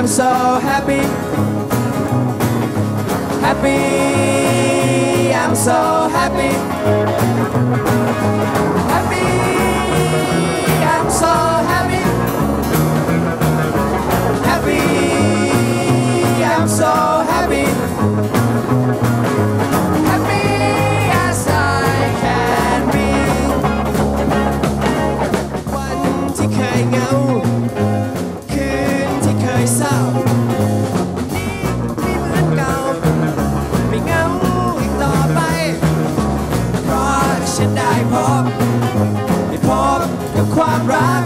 I'm so happy, happy, I'm so happy. ยเศร้าไม่เหมือนเก่าไม่เหงาอีกต่อไป เพราะฉันได้พบได้พบกับความรัก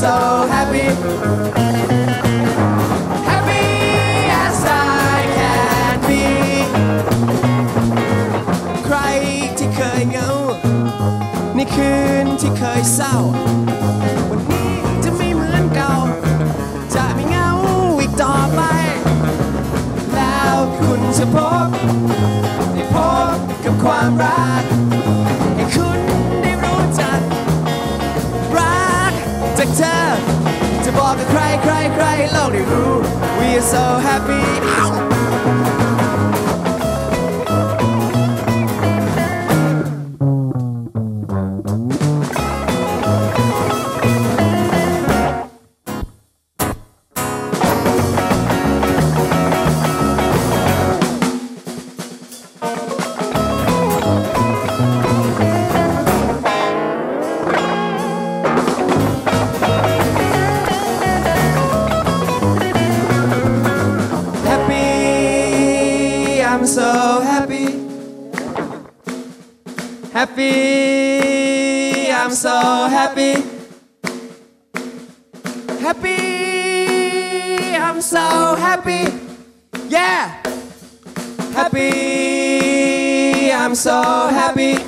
so happy happy as I can be ใครที่เคยเหงา ในคืนที่เคยเศร้า วันนี้จะไม่เหมือนเก่า จะไม่เหงาอีกต่อไป แล้วคุณจะพบได้พบกับความรัก winter To walk a cry, cry, cry lonely road We are so happy Ow! So happy. Happy. I'm so happy. Happy. I'm so happy. Yeah. Happy. I'm so happy